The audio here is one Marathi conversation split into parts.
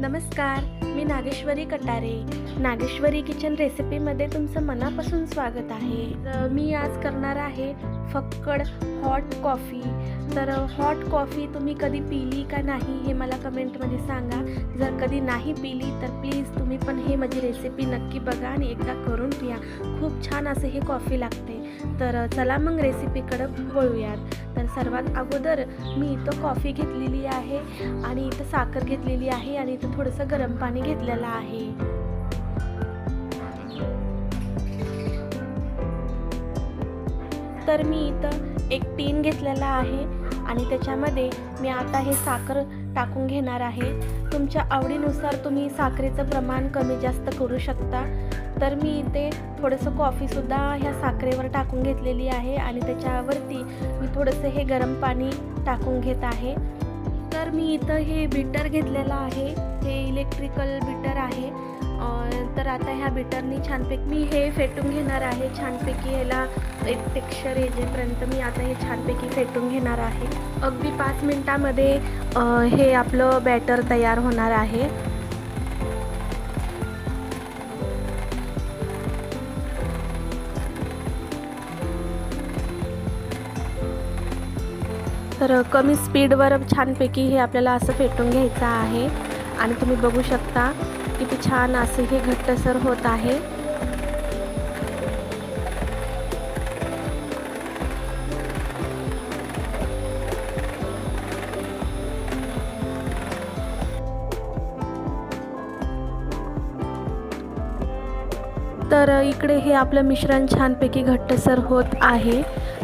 नमस्कार मी नागेश्वरी कटारे. नागेश्वरी किचन रेसिपीमध्ये तुमचं मनापासून स्वागत आहे. मी आज करणार आहे फक्कड हॉट कॉफी तर हॉट कॉफी तुम्ही कधी पिली का नाही हे मला कमेंटमध्ये सांगा. जर कधी नाही पिली तर प्लीज तुम्ही पण हे माझी रेसिपी नक्की बघा आणि एकदा करून पिया खूप छान असं हे कॉफी लागते. तर चला मग रेसिपीकडं वळूयात. तर सर्वात अगोदर मी इथं कॉफी घेतलेली आहे आणि इथं साखर घेतलेली आहे आणि इथं थोडंसं गरम पाणी घेतलेलं आहे. तर मी इथं एक टीन घेतलेला आहे आणि त्याच्यामध्ये मी आता हे साखर टाकून घेणार आहे. तुमच्या आवडीनुसार तुम्ही साखरेचं प्रमाण कमी जास्त करू शकता. तर मी इथे थोडंसं कॉफीसुद्धा ह्या साखरेवर टाकून घेतलेली आहे आणि त्याच्यावरती मी थोडंसं हे गरम पाणी टाकून घेत आहे. तर मी इथं हे बिटर घेतलेलं आहे. हे इलेक्ट्रिकल बिटर आहे. तर आता ह्या बिटरनी छानपैकी मी हे फेटून घेणार आहे. छानपैकी ह्याला एक टेक्स्चर येजेपर्यंत मी आता हे छानपैकी फेटून घेणार आहे. अगदी पाच मिनटामध्ये हे आपलं बॅटर तयार होणार आहे. तर कमी स्पीडवर छानपैकी हे आपल्याला असं फेटून घ्यायचं आहे. आणि तुम्ही बघू शकता किती छान असे हे घट्टसर होत आहे. तर इकडे हे आपलं मिश्रण छानपैकी घट्टसर होत आहे.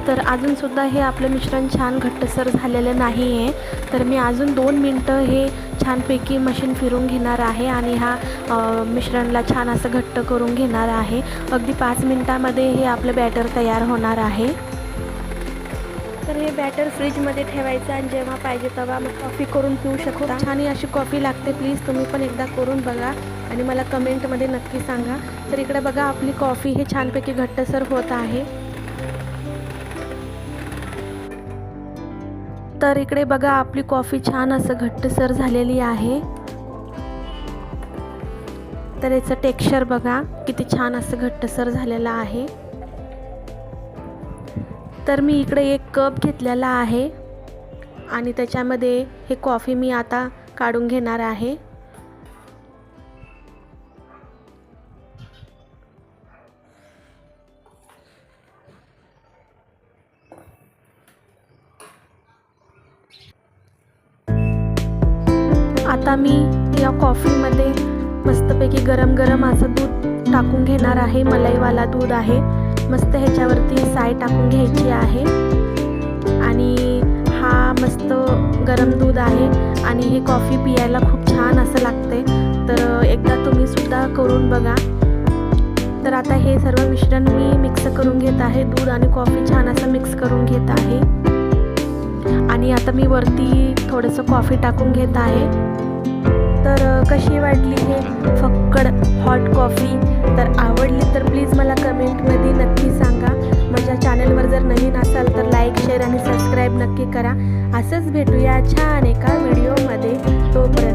तर अजूनसुद्धा हे आपलं मिश्रण छान घट्टसर झालेलं नाही आहे तर मी अजून दोन मिनटं हे छानपैकी मशीन फिरून घेणार आहे आणि ह्या अ, मिश्रणला छान असं घट्ट करून घेणार आहे. अगदी पाच मिनटामध्ये हे आपलं बॅटर तयार होणार आहे. तर हे बॅटर फ्रीजमध्ये ठेवायचं आणि जेव्हा पाहिजे तेव्हा मग कॉफी करून पिऊ शकता. छान ही अशी कॉफी लागते. प्लीज तुम्ही पण एकदा करून बघा आणि मला कमेंटमध्ये नक्की सांगा. तर इकडे बघा आपली कॉफी हे छानपैकी घट्टसर होत आहे. तर इकडे बघा आपली कॉफी छान असं घट्टसर झालेली आहे. तर याचं टेक्स्चर बघा किती छान असं घट्टसर झालेलं आहे. तर मी इकडे एक कप घेतलेला आहे. आणि त्याच्यामध्ये हे कॉफी मी आता काढून घेणार आहे. आता मी या कॉफीमध्ये मस्तपैकी गरम गरम असं दूध टाकून घेणार आहे. मलाईवाला दूध आहे. मस्त ह्याच्यावरती साय टाकून घ्यायची आहे. आणि हा मस्त गरम दूध आहे आणि हे कॉफी पियायला खूप छान असं लागते तर एकदा तुम्ही सुद्धा करून बघा. तर आता हे सर्व मिश्रण मी मिक्स करून घेत आहे. दूध आणि कॉफी छान असं मिक्स करून घेत आहे. आणि आता मी वरती थोडंसं कॉफी टाकून घेत आहे. तर कशी वाटली हे फक्कड हॉट कॉफी तर आवडली तर प्लीज मला कमेंटमध्ये नक्की सांगा. माझ्या चॅनलवर जर नवीन असाल तर लाईक शेअर आणि सबस्क्राईब नक्की करा. असंच भेटूया छान एका व्हिडिओमध्ये तोपर्यंत